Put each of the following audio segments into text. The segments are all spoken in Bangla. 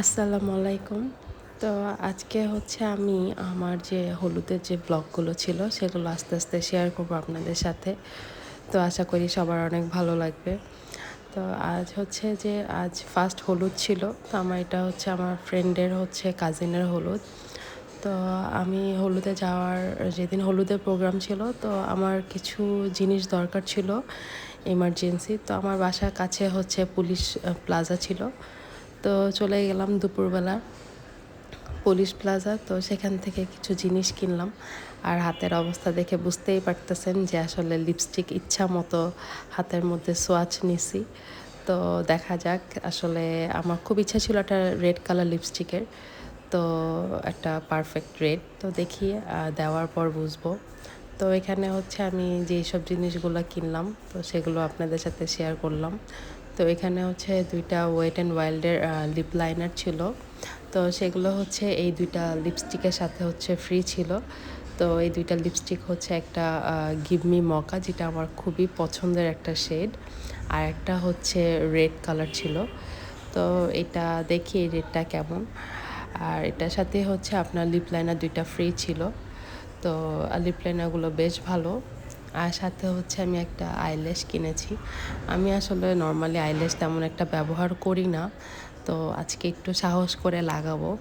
আসসালামু আলাইকুম তো আজকে হচ্ছে আমি আমার যে হলুদের যে ব্লগগুলো ছিল, সেগুলো আস্তে আস্তে শেয়ার করব আপনাদের সাথে। তো আশা করি সবার অনেক ভালো লাগবে। তো আজ হচ্ছে যে আজ ফার্স্ট হলুদ ছিল, তো আমার এটা হচ্ছে আমার ফ্রেন্ডের হচ্ছে কাজিনের হলুদ। তো আমি হলুদে যাওয়ার, যেদিন হলুদের প্রোগ্রাম ছিল, তো আমার কিছু জিনিস দরকার ছিল এমার্জেন্সি তো আমার বাসার কাছে হচ্ছে পুলিশ প্লাজা ছিল। তো চলে গেলাম দুপুরবেলা, পুলিশ প্লাজা, তো সেখান থেকে কিছু জিনিস কিনলাম। আর হাতের অবস্থা দেখে বুঝতেই পারতেছেন যে আসলে লিপস্টিক ইচ্ছা মতো হাতের মধ্যে সোয়াচ নিছি। তো দেখা যাক, আসলে আমার খুব ইচ্ছা ছিল একটা রেড কালার লিপস্টিকের তো একটা পারফেক্ট রেড তো দেখি দেওয়ার পর বুঝব। তো এখানে হচ্ছে আমি যেই সব জিনিসগুলো কিনলাম, তো সেগুলো আপনাদের সাথে শেয়ার করলাম। তো এখানে হচ্ছে দুইটা ওয়েট অ্যান্ড ওয়াইল্ডের লিপ লাইনার ছিল। তো সেগুলো হচ্ছে এই দুইটা লিপস্টিকের সাথে হচ্ছে ফ্রি ছিল। তো এই দুইটা লিপস্টিক হচ্ছে একটা গিভমি মকা যেটা আমার খুবই পছন্দের একটা শেড আর একটা হচ্ছে রেড কালার ছিল। তো এটা দেখি এই রেডটা কেমন। আর এটার সাথে হচ্ছে আপনার লিপ লাইনার দুইটা ফ্রি ছিল। তো লিপ লাইনারগুলো বেশ ভালো। আর সাথে হচ্ছে আমি একটা আইল্যাশ কিনেছি। আমি আসলে নর্মালি আইল্যাশ তেমন একটা ব্যবহার করি না। তো আজকে একটু সাহস করে লাগাবো।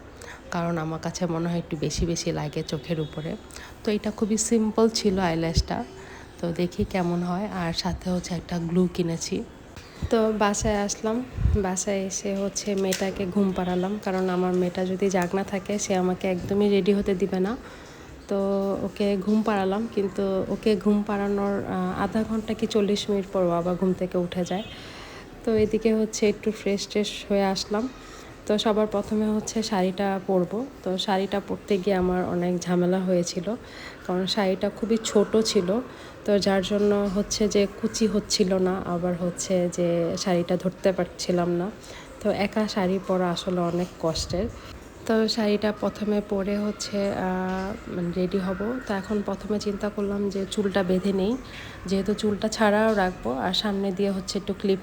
কারণ আমার কাছে মনে হয় একটু বেশি বেশি লাগে চোখের উপরে। তো এটা খুবই সিম্পল ছিল আইল্যাশটা তো দেখি কেমন হয়। আর সাথে হচ্ছে একটা গ্লু কিনেছি। তো বাসায় আসলাম। বাসায় এসে হচ্ছে মেয়েটাকে ঘুম পাড়ালাম। কারণ আমার মেয়েটা যদি জাগনা থাকে, সে আমাকে একদমই রেডি হতে দিবে না। তো ওকে ঘুম পাড়ালাম, কিন্তু ওকে ঘুম পাড়ানোর আধা ঘণ্টা কি চল্লিশ মিনিট পর আবার ঘুম থেকে উঠে যায়। তো এদিকে হচ্ছে একটু ফ্রেশ ট্রেশ হয়ে আসলাম। তো সবার প্রথমে হচ্ছে শাড়িটা পরবো। তো শাড়িটা পরতে গিয়ে আমার অনেক ঝামেলা হয়েছিল, কারণ শাড়িটা খুবই ছোট ছিল। তো যার জন্য হচ্ছে যে কুচি হচ্ছিল না, আবার হচ্ছে যে শাড়িটা ধরতে পারছিলাম না। তো একা শাড়ি পরা আসলে অনেক কষ্টের। তো শাড়িটা প্রথমে পরে হচ্ছে রেডি হব। তো এখন প্রথমে চিন্তা করলাম যে চুলটা বেঁধে নেই। যেহেতু চুলটা ছাড়াও রাখব, আর সামনে দিয়ে হচ্ছে একটু ক্লিপ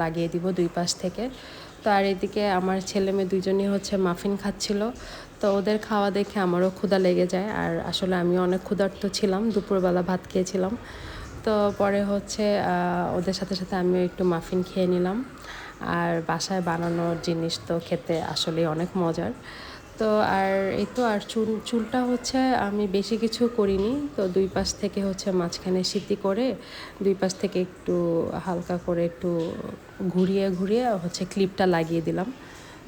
লাগিয়ে দিব দুই পাশ থেকে। তো আর এদিকে আমার ছেলে মেয়ে দুজনই হচ্ছে মাফিন খাচ্ছিল। তো ওদের খাওয়া দেখে আমারও ক্ষুধা লেগে যায়। আর আসলে আমি অনেক ক্ষুধার্ত ছিলাম, দুপুরবেলা ভাত খেয়েছিলাম। তো পরে হচ্ছে ওদের সাথে সাথে আমিও একটু মাফিন খেয়ে নিলাম। আর বাসায় বানানোর জিনিস তো খেতে আসলে অনেক মজার। তো আর এই তো আর চুল, চুলটা হচ্ছে আমি বেশি কিছু করিনি। তো দুই পাশ থেকে হচ্ছে মাঝখানে সিটি করে, দুই পাশ থেকে একটু হালকা করে একটু ঘুরিয়ে ঘুরিয়ে হচ্ছে ক্লিপটা লাগিয়ে দিলাম।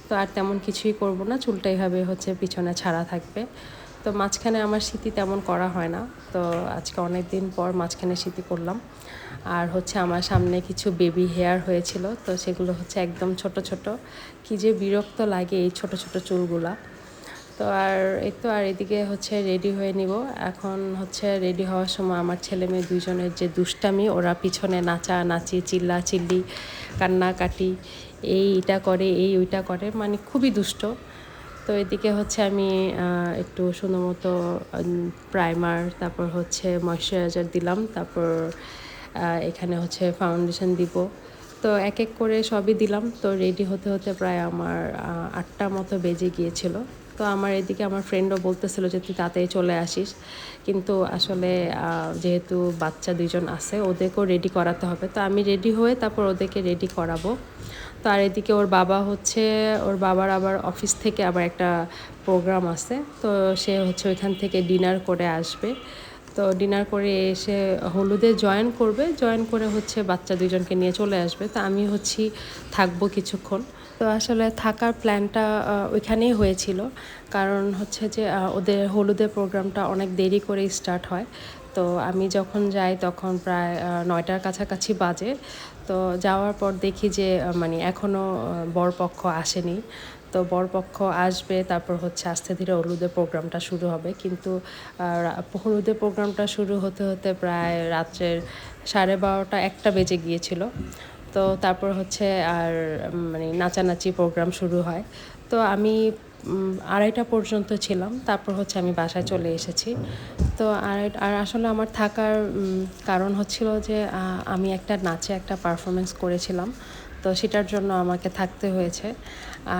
তো আর তেমন কিছুই করব না, চুলটা এইভাবে হচ্ছে পিছনে ছাড়া থাকবে। তো মাঝখানে আমার স্মৃতি তেমন করা হয় না। তো আজকে অনেক দিন পর মাঝখানে স্মৃতি করলাম। আর হচ্ছে আমার সামনে কিছু বেবি হেয়ার হয়েছিল, তো সেগুলো হচ্ছে একদম ছোট ছোট। কি যে বিরক্ত লাগে এই ছোট ছোট চুলগুলা। তো আর এই তো আর এদিকে হচ্ছে রেডি হয়ে নিব। এখন হচ্ছে রেডি হওয়ার সময় আমার ছেলে মেয়ে দুজনের যে দুষ্টামি, ওরা পিছনে নাচা, নাচি, চিল্লা, চিল্লি, কান্নাকাটি, এই এটা করে, এই ওইটা করে মানে খুবই দুষ্ট। তো এদিকে হচ্ছে আমি একটু সুন্দর মতো প্রাইমার তারপর হচ্ছে ময়শ্চারাইজার দিলাম, তারপর এখানে হচ্ছে ফাউন্ডেশন দিব। তো এক এক করে সবই দিলাম। তো রেডি হতে হতে প্রায় আমার আটটা মতো বেজে গিয়েছিল। তো আমার এদিকে আমার ফ্রেন্ডও বলতেছিল যে, তুই তাড়াতাড়ি চলে আসিস। কিন্তু আসলে যেহেতু বাচ্চা দুজন আছে, ওদেরকেও রেডি করাতে হবে। তো আমি রেডি হয়ে তারপর ওদেরকে রেডি করাবো। তো আর এদিকে ওর বাবা হচ্ছে, ওর বাবার আবার অফিস থেকে আবার একটা প্রোগ্রাম আছে। তো সে হচ্ছে ওইখান থেকে ডিনার করে আসবে। তো ডিনার করে এসে হলুদে জয়েন করবে। জয়েন করে হচ্ছে বাচ্চা দুজনকে নিয়ে চলে আসবে। তো আমি হচ্ছি, থাকব কিছুক্ষণ। তো আসলে থাকার প্ল্যানটা ওইখানেই হয়েছিল। কারণ হচ্ছে যে ওদের হলুদের প্রোগ্রামটা অনেক দেরি করে স্টার্ট হয়। তো আমি যখন যাই তখন প্রায় নয়টার কাছাকাছি বাজে। তো যাওয়ার পর দেখি যে মানে এখনও বরপক্ষ আসেনি। তো বরপক্ষ আসবে, তারপর হচ্ছে আস্তে ধীরে হলুদের প্রোগ্রামটা শুরু হবে। কিন্তু হলুদের প্রোগ্রামটা শুরু হতে হতে প্রায় রাত্রের সাড়ে বারোটা একটা বেজে গিয়েছিল। তো তারপর হচ্ছে আর মানে নাচানাচি প্রোগ্রাম শুরু হয়। তো আমি আড়াইটা পর্যন্ত ছিলাম, তারপর হচ্ছে আমি বাসায় চলে এসেছি। তো আর আর আসলে আমার থাকার কারণ হচ্ছিল যে আমি একটা নাচে একটা পারফরমেন্স করেছিলাম, তো সেটার জন্য আমাকে থাকতে হয়েছে।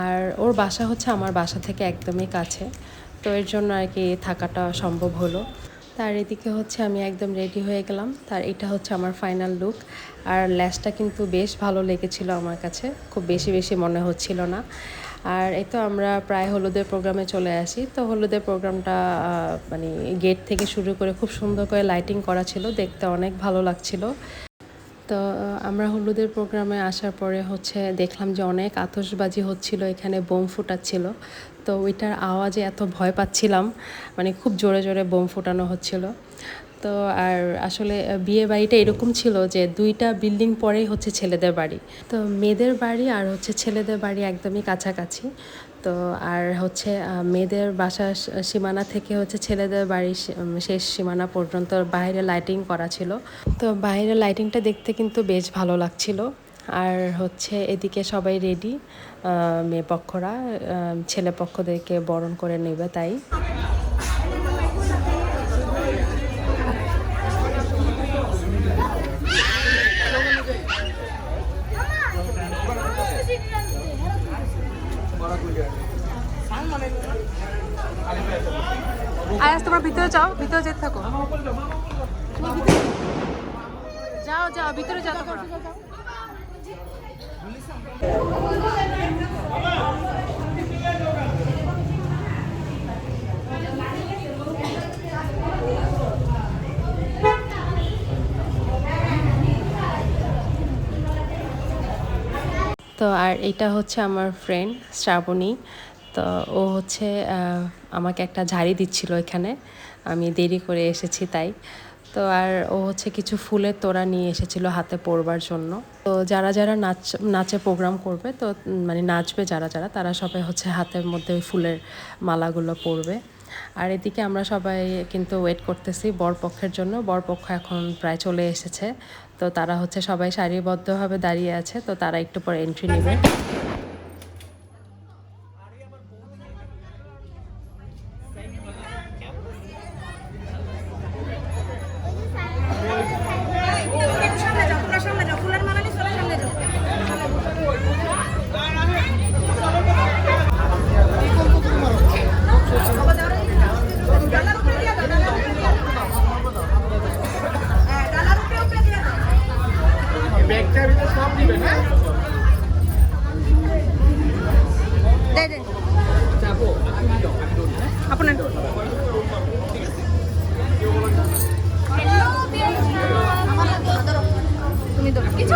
আর ওর বাসা হচ্ছে আমার বাসা থেকে একদমই কাছে, তো এর জন্য আর কি থাকাটা সম্ভব হলো। তার এদিকে হচ্ছে আমি একদম রেডি হয়ে গেলাম। তার এটা হচ্ছে আমার ফাইনাল লুক আর ল্যাসটা কিন্তু বেশ ভালো লেগেছিল আমার কাছে। খুব বেশি বেশি মনে হচ্ছিল না। আর এই তো আমরা প্রায় হলুদের প্রোগ্রামে চলে আসি। তো হলুদের প্রোগ্রামটা মানে গেট থেকে শুরু করে খুব সুন্দর করে লাইটিং করা ছিল। দেখতে অনেক ভালো লাগছিল। তো আমরা হলুদের প্রোগ্রামে আসার পরে হচ্ছে দেখলাম যে অনেক আতশবাজি হচ্ছিল, এখানে বোম ফুটাচ্ছিল। তো ওইটার আওয়াজে এত ভয় পাচ্ছিলাম মানে খুব জোরে জোরে বোম ফুটানো হচ্ছিল। তো আর আসলে বিয়ে বাড়িটা এরকম ছিল যে দুইটা বিল্ডিং পরেই হচ্ছে ছেলেদের বাড়ি। তো মেয়েদের বাড়ি আর হচ্ছে ছেলেদের বাড়ি একদমই কাছাকাছি। তো আর হচ্ছে মেয়েদের বাসার সীমানা থেকে হচ্ছে ছেলেদের বাড়ির শেষ সীমানা পর্যন্ত বাইরে লাইটিং করা ছিল। তো বাইরে লাইটিংটা দেখতে কিন্তু বেশ ভালো লাগছিল। আর হচ্ছে এদিকে সবাই রেডি মেয়ে পক্ষরা ছেলে পক্ষদেরকে বরণ করে নেবে তাই। আয়াস তোমরা ভিতরে যাও, ভিতরে যেতে থাকো। যাও যাও, ভিতরে যাও তো আর এটা হচ্ছে আমার ফ্রেন্ড শ্রাবণী। তো ও হচ্ছে আমাকে একটা ঝাড়ি দিচ্ছিল এখানে। আমি দেরি করে এসেছি তাই। তো আর ও হচ্ছে কিছু ফুলের তোড়া নিয়ে এসেছিল হাতে পরবার জন্য। তো যারা যারা নাচ, নাচে প্রোগ্রাম করবে তো মানে নাচবে যারা যারা, তারা সবাই হচ্ছে হাতের মধ্যে ওই ফুলের মালাগুলো পরবে। আর এদিকে আমরা সবাই কিন্তু ওয়েট করতেছি বরপক্ষের জন্য। বরপক্ষ এখন প্রায় চলে এসেছে। তো তারা হচ্ছে সবাই সারিবদ্ধভাবে দাঁড়িয়ে আছে। তো তারা একটু পরে এন্ট্রি নেবে সামনে যাও তোমরা সামনে যাও ফুলের মালা নিয়ে চলে সামনে যাও ডালার উপরে দিয়ে দাও ডালার উপরে দিয়ে দাও হ্যাঁ ডালার উপরে উপরে দিয়ে দাও ব্যাগটার ভিতরে সব দিবেন হ্যাঁ দে দে যাব আমি দাও আমি দৌড়ি হ্যাঁ আপনার তুমি ধরো কিছু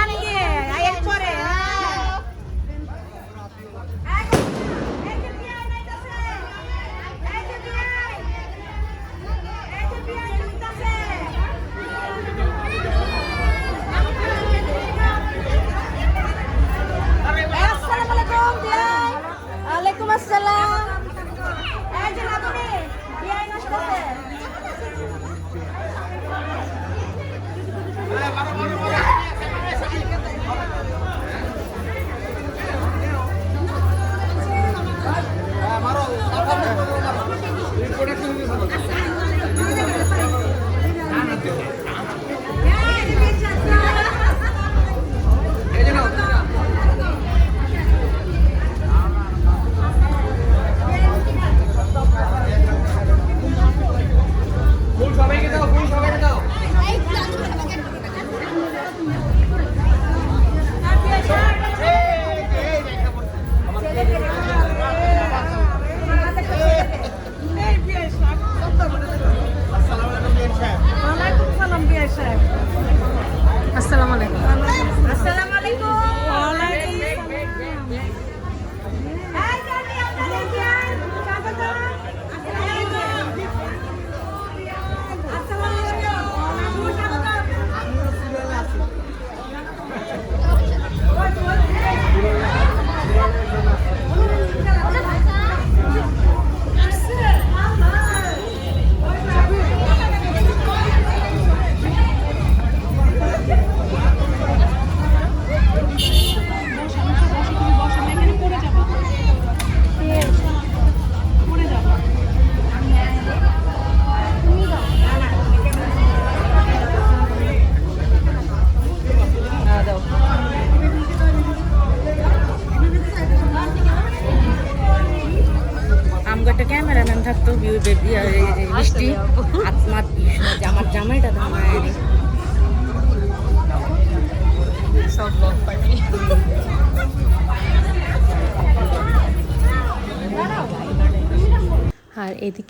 আলাইকুম আসসালাম।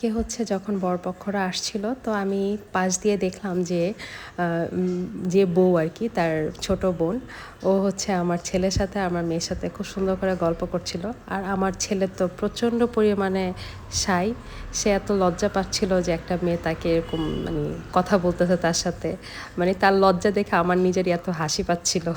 এদিকে হচ্ছে যখন বরপক্ষরা আসছিল, তো আমি পাশ দিয়ে দেখলাম যে যে বউ আর কি, তার ছোট বোন, ও হচ্ছে আমার ছেলের সাথে, আমার মেয়ের সাথে খুব সুন্দর করে গল্প করছিল। আর আমার ছেলে তো প্রচণ্ড পরিমাণে সাই, সে এত লজ্জা পাচ্ছিল যে একটা মেয়ে তাকে এরকম মানে কথা বলতেছে তার সাথে। মানে তার লজ্জা দেখে আমার নিজেরই এত হাসি পাচ্ছিল।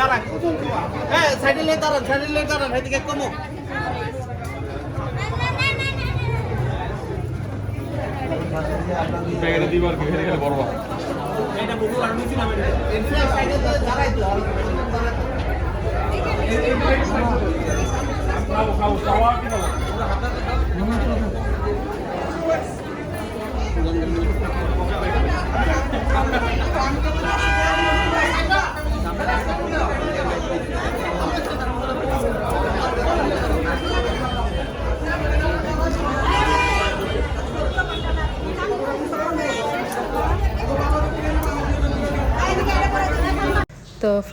দাঁড়ান। হ্যাঁ সাইডে লয়ে দাঁড়ান সাইডে লয়ে দাঁড়ান এদিকে কমো। খাওয়া কি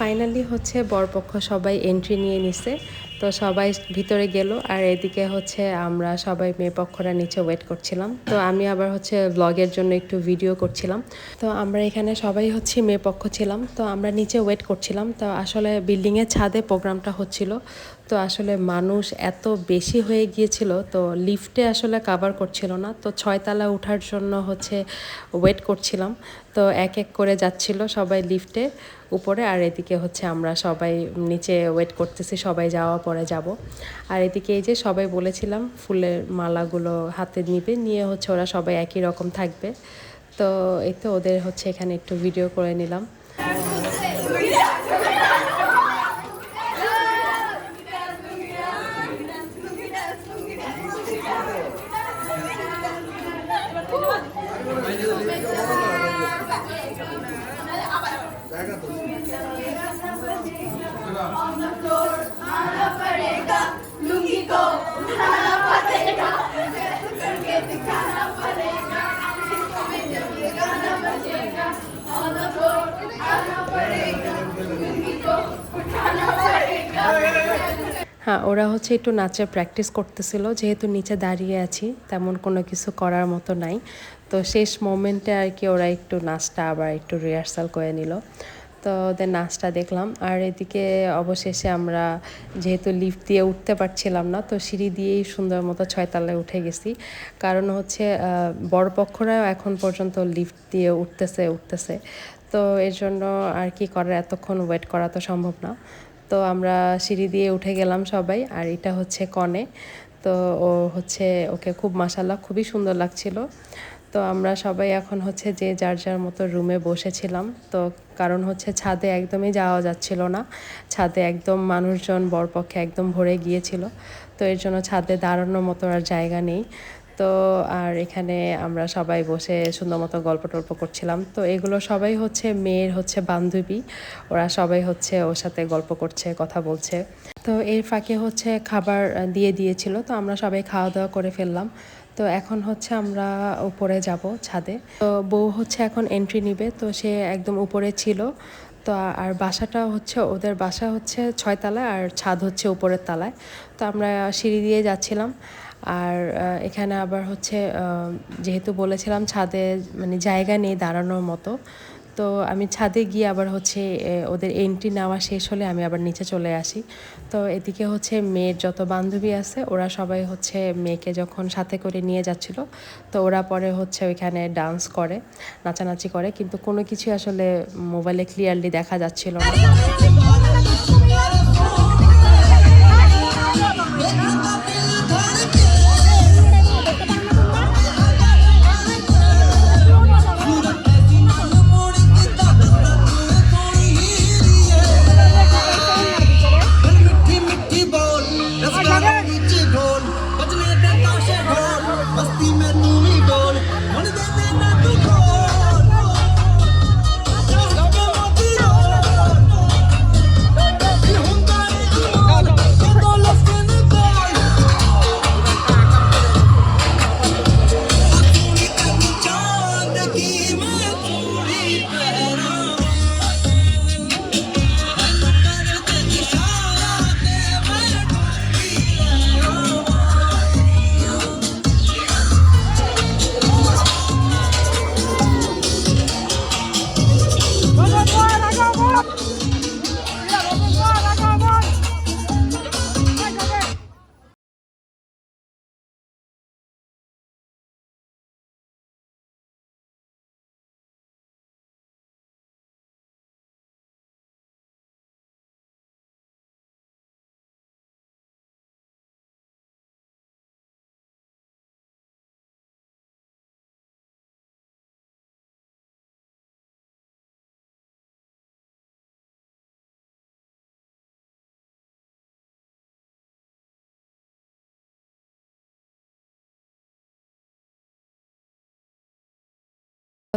ফাইনালি হচ্ছে বরপক্ষ সবাই এন্ট্রি নিয়ে নিছে। তো সবাই ভিতরে গেল আর এদিকে হচ্ছে আমরা সবাই মেয়ে পক্ষরা নিচে ওয়েট করছিলাম। তো আমি আবার হচ্ছে ব্লগের জন্য একটু ভিডিও করছিলাম। তো আমরা এখানে সবাই হচ্ছে মেয়ে পক্ষ ছিলাম। তো আমরা নিচে ওয়েট করছিলাম। তো আসলে বিল্ডিংয়ের ছাদে প্রোগ্রামটা হচ্ছিল। তো আসলে মানুষ এত বেশি হয়ে গিয়েছিল, তো লিফটে আসলে কাভার করছিল না। তো ছয়তলা ওঠার জন্য হচ্ছে ওয়েট করছিলাম। তো এক এক করে যাচ্ছিল সবাই লিফটে উপরে, আর এদিকে হচ্ছে আমরা সবাই নিচে ওয়েট করতেছি, সবাই যাওয়া পরে যাব। আর এদিকে এই যে সবাই বলেছিলাম, ফুলের মালাগুলো হাতে নিবে, নিয়ে হচ্ছে ওরা সবাই একই রকম থাকবে। তো এই তো ওদের হচ্ছে এখানে একটু ভিডিও করে নিলাম। হ্যাঁ ওরা হচ্ছে একটু নাচের প্র্যাকটিস করতেছিল। যেহেতু নিচে দাঁড়িয়ে আছি তেমন কোনো কিছু করার মতো নাই। তো শেষ মোমেন্টে আর কি ওরা একটু নাচটা আবার একটু রিহার্সাল করে নিল। তো ওদের নাচটা দেখলাম। আর এদিকে অবশেষে আমরা যেহেতু লিফট দিয়ে উঠতে পারছিলাম না তো সিঁড়ি দিয়েই সুন্দর মতো ছয়তলায় উঠে গেছি। কারণ হচ্ছে আহ, বড় পক্ষরাও এখন পর্যন্ত লিফট দিয়ে উঠতেছে উঠতেছে। তো এর জন্য আর কি করার এতক্ষণ ওয়েট করা তো সম্ভব না। তো আমরা সিঁড়ি দিয়ে উঠে গেলাম সবাই, আর এটা হচ্ছে কনে। তো ও হচ্ছে, ওকে খুব মাসাল্লাহ খুবই সুন্দর লাগছিল। তো আমরা সবাই এখন হচ্ছে যে যার যার মতো রুমে বসেছিলাম। তো কারণ হচ্ছে ছাদে একদমই যাওয়া যাচ্ছিল না। ছাদে একদম মানুষজন বরপক্ষে একদম ভরে গিয়েছিল। তো এর জন্য ছাদে দাঁড়ানোর মতো আর জায়গা নেই। তো আর এখানে আমরা সবাই বসে সুন্দর মতো গল্প টল্প করছিলাম। তো এগুলো সবাই হচ্ছে মেয়ের হচ্ছে বান্ধবী। ওরা সবাই হচ্ছে ওর সাথে গল্প করছে, কথা বলছে। তো এর ফাঁকে হচ্ছে খাবার দিয়ে দিয়েছিল। তো আমরা সবাই খাওয়া দাওয়া করে ফেললাম। তো এখন হচ্ছে আমরা উপরে যাব ছাদে। তো বউ হচ্ছে এখন এন্ট্রি নিবে। তো সে একদম উপরে ছিল। তো আর বাসাটা হচ্ছে ওদের বাসা হচ্ছে ছয়তলায় আর ছাদ হচ্ছে উপরের তলায়। তো আমরা সিঁড়ি দিয়ে যাচ্ছিলাম। আর এখানে আবার হচ্ছে যেহেতু বলেছিলাম ছাদে মানে জায়গা নেই দাঁড়ানোর মতো, তো আমি ছাদে গিয়ে আবার হচ্ছে ওদের এন্ট্রি নেওয়া শেষ হলে আমি আবার নিচে চলে আসি। তো এদিকে হচ্ছে মেয়ের যত বান্ধবী আছে, ওরা সবাই হচ্ছে মেয়েকে যখন সাথে করে নিয়ে যাচ্ছিল, তো ওরা পরে হচ্ছে ওইখানে ডান্স করে, নাচানাচি করে, কিন্তু কোনো কিছু আসলে মোবাইলে ক্লিয়ারলি দেখা যাচ্ছিল না।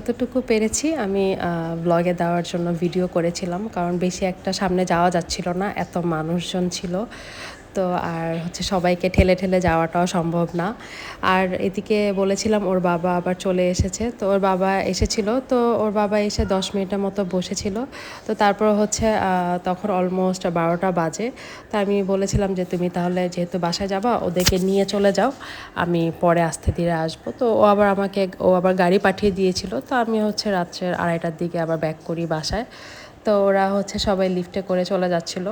যতটুকু পেরেছি আমি ব্লগে দেওয়ার জন্য ভিডিও করেছিলাম, কারণ বেশি একটা সামনে যাওয়া যাচ্ছিল না, এত মানুষজন ছিল। তো আর হচ্ছে সবাইকে ঠেলে ঠেলে যাওয়াটাও সম্ভব না। আর এদিকে বলেছিলাম ওর বাবা আবার চলে এসেছে। তো ওর বাবা এসেছিল, তো ওর বাবা এসে দশ মিনিটের মতো বসেছিল। তো তারপর হচ্ছে তখন অলমোস্ট বারোটা বাজে। তো আমি বলেছিলাম যে তুমি তাহলে যেহেতু বাসায় যাবা, ওদেরকে নিয়ে চলে যাও। আমি পরে আস্তে ধীরে আসব। তো ও আবার আমাকে, ও আবার গাড়ি পাঠিয়ে দিয়েছিল। তো আমি হচ্ছে রাত্রের আড়াইটার দিকে আবার ব্যাক করি বাসায়। তো ওরা হচ্ছে সবাই লিফটে করে চলে যাচ্ছিল।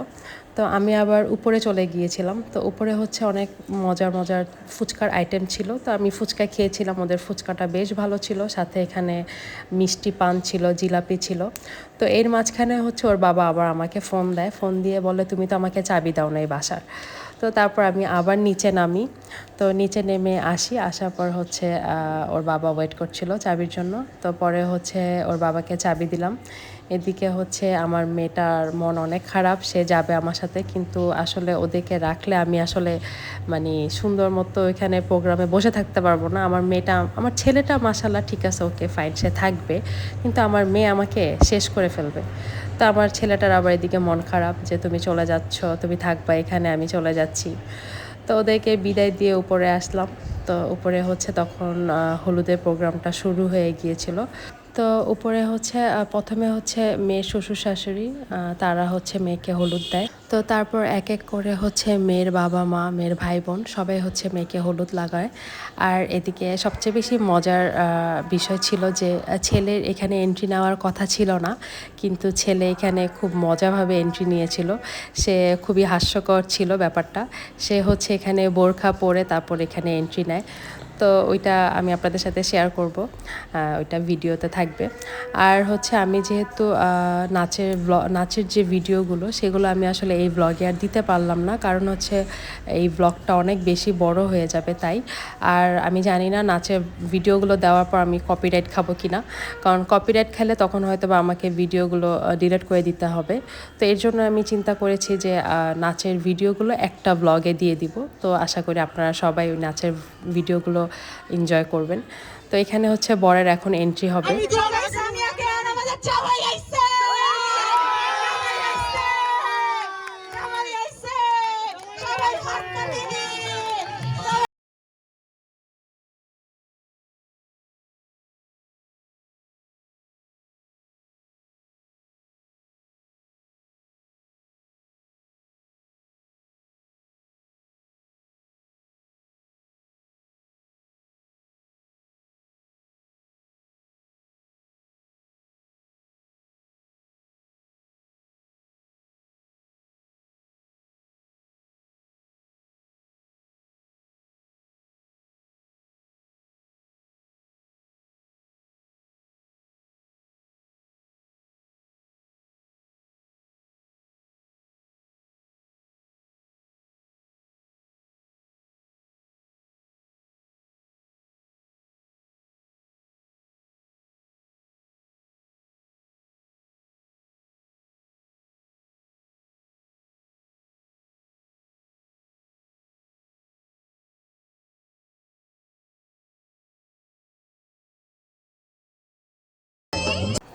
তো আমি আবার উপরে চলে গিয়েছিলাম। তো উপরে হচ্ছে অনেক মজার মজার ফুচকার আইটেম ছিল। তো আমি ফুচকা খেয়েছিলাম, ওদের ফুচকাটা বেশ ভালো ছিল। সাথে এখানে মিষ্টি পান ছিল, জিলাপি ছিল। তো এর মাঝখানে হচ্ছে ওর বাবা আবার আমাকে ফোন দেয়। ফোন দিয়ে বলে, তুমি তো আমাকে চাবি দাও না এই বাসার। তো তারপর আমি আবার নিচে নামি। তো নিচে নেমে আসি। আসার পর হচ্ছে ওর বাবা ওয়েট করছিল চাবির জন্য। তো পরে হচ্ছে ওর বাবাকে চাবি দিলাম। এদিকে হচ্ছে আমার মেয়েটার মন অনেক খারাপ, সে যাবে আমার সাথে, কিন্তু আসলে ওদেরকে রাখলে আমি আসলে মানে সুন্দর মতো এখানে প্রোগ্রামে বসে থাকতে পারব না। আমার মেয়েটা, আমার ছেলেটা মাসাল্লাহ ঠিক আছে, ওকে ফাইন সে থাকবে, কিন্তু আমার মেয়ে আমাকে শেষ করে ফেলবে। তো আমার ছেলেটার আবার এদিকে মন খারাপ যে তুমি চলে যাচ্ছ, তুমি থাকবা এখানে, আমি চলে যাচ্ছি। তো ওদেরকে বিদায় দিয়ে উপরে আসলাম। তো উপরে হচ্ছে তখন হলুদের প্রোগ্রামটা শুরু হয়ে গিয়েছিল। তো উপরে হচ্ছে প্রথমে হচ্ছে মেয়ের শ্বশুর শাশুড়ি তারা হচ্ছে মেয়েকে হলুদ দেয়। তো তারপর এক এক করে হচ্ছে মেয়ের বাবা মা, মেয়ের ভাই বোন সবাই হচ্ছে মেয়েকে হলুদ লাগায়। আর এদিকে সবচেয়ে বেশি মজার বিষয় ছিল যে ছেলের এখানে এন্ট্রি নেওয়ার কথা ছিল না, কিন্তু ছেলে এখানে খুব মজাভাবে এন্ট্রি নিয়েছিল। সে খুবই হাস্যকর ছিল ব্যাপারটা। সে হচ্ছে এখানে বোরখা পরে তারপর এখানে এন্ট্রি নেয়। তো ওইটা আমি আপনাদের সাথে শেয়ার করব। ওইটা ভিডিওতে থাকবে। আর হচ্ছে আমি যেহেতু নাচের নাচের যে ভিডিওগুলো সেগুলো আমি আসলে এই ব্লগে আর দিতে পারলাম না। কারণ হচ্ছে এই ব্লগটা অনেক বেশি বড় হয়ে যাবে তাই। আর আমি জানি না নাচের ভিডিওগুলো দেওয়ার পর আমি কপিরাইট খাব কি না কারণ কপিরাইট খেলে তখন হয়তো বা আমাকে ভিডিওগুলো ডিলিট করে দিতে হবে। তো এর জন্য আমি চিন্তা করেছি যে নাচের ভিডিওগুলো একটা ব্লগে দিয়ে দিব। তো আশা করি আপনারা সবাই ওই নাচের ভিডিওগুলো এনজয় করবেন। তো এখানে হচ্ছে বরের এখন এন্ট্রি হবে।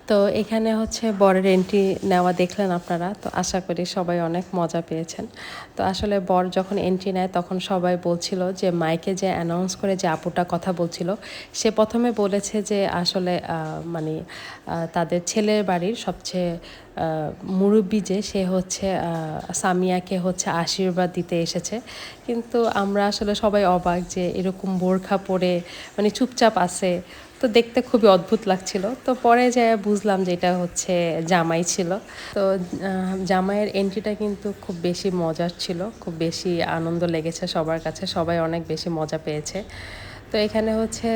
তো এখানে হচ্ছে বরের এন্ট্রি নেওয়া দেখলেন আপনারা, তো আশা করি সবাই অনেক মজা পেয়েছেন। তো আসলে বর যখন এন্ট্রি নেয়, তখন সবাই বলছিল যে, মাইকে যে অ্যানাউন্স করে যে আপুটা কথা বলছিল, সে প্রথমে বলেছে যে, আসলে মানে তাদের ছেলের বাড়ির সবচেয়ে মুরব্বি যে, সে হচ্ছে সামিয়াকে হচ্ছে আশীর্বাদ দিতে এসেছে। কিন্তু আমরা আসলে সবাই অবাক যে, এরকম বোরখা পরে মানে চুপচাপ আছে তো দেখতে খুবই অদ্ভুত লাগছিল। তো পরে যে বুঝলাম যে এটা হচ্ছে জামাই ছিল। তো জামাইয়ের এন্ট্রিটা কিন্তু খুব বেশি মজার ছিল। খুব বেশি আনন্দ লেগেছে সবার কাছে। সবাই অনেক বেশি মজা পেয়েছে। তো এখানে হচ্ছে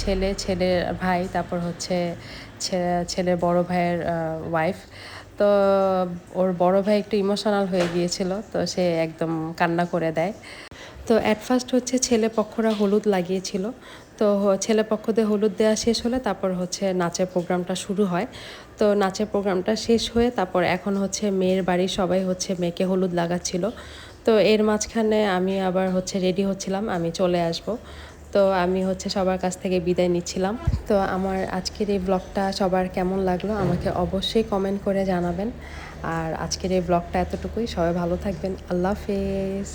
ছেলে, ছেলের ভাই, তারপর হচ্ছে ছেলের বড় ভাইয়ের ওয়াইফ তো ওর বড় ভাই একটু ইমোশনাল হয়ে গিয়েছিল, তো সে একদম কান্না করে দেয়। তো অ্যাট ফার্স্ট হচ্ছে ছেলে পক্ষরা হলুদ লাগিয়েছিল। তো ছেলে পক্ষদের হলুদ দেওয়া শেষ হলে তারপর হচ্ছে নাচের প্রোগ্রামটা শুরু হয়। তো নাচের প্রোগ্রামটা শেষ হয়ে তারপর এখন হচ্ছে মেয়ের বাড়ির সবাই হচ্ছে মেয়েকে হলুদ লাগাচ্ছিল। তো এর মাঝখানে আমি আবার হচ্ছে রেডি হচ্ছিলাম, আমি চলে আসব। তো আমি হচ্ছে সবার কাছ থেকে বিদায় নিচ্ছিলাম। তো আমার আজকের এই ব্লগটা সবার কেমন লাগল আমাকে অবশ্যই কমেন্ট করে জানাবেন। আর আজকের এই ব্লগটা এতটুকুই, সবাই ভালো থাকবেন, আল্লাহ হাফেজ।